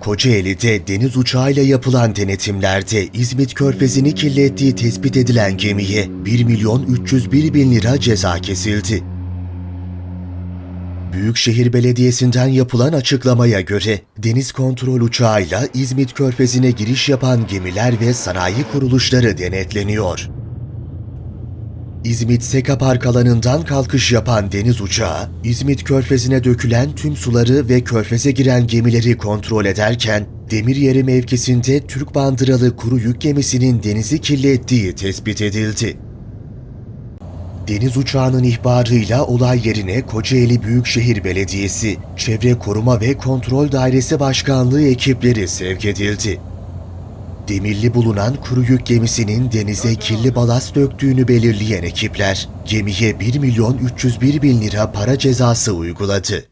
Kocaeli'de deniz uçağıyla yapılan denetimlerde İzmit Körfezi'ni kirlettiği tespit edilen gemiye 1 milyon 301 bin lira ceza kesildi. Büyükşehir Belediyesi'nden yapılan açıklamaya göre deniz kontrol uçağıyla İzmit Körfezi'ne giriş yapan gemiler ve sanayi kuruluşları denetleniyor. İzmit Seka Park alanından kalkış yapan deniz uçağı, İzmit Körfezi'ne dökülen tüm suları ve körfeze giren gemileri kontrol ederken, demir yeri mevkisinde Türk bandıralı kuru yük gemisinin denizi kirlettiği tespit edildi. Deniz uçağının ihbarıyla olay yerine Kocaeli Büyükşehir Belediyesi, Çevre Koruma ve Kontrol Dairesi Başkanlığı ekipleri sevk edildi. Demirli bulunan kuru yük gemisinin denize kirli balast döktüğünü belirleyen ekipler, gemiye 1 milyon 301 bin lira para cezası uyguladı.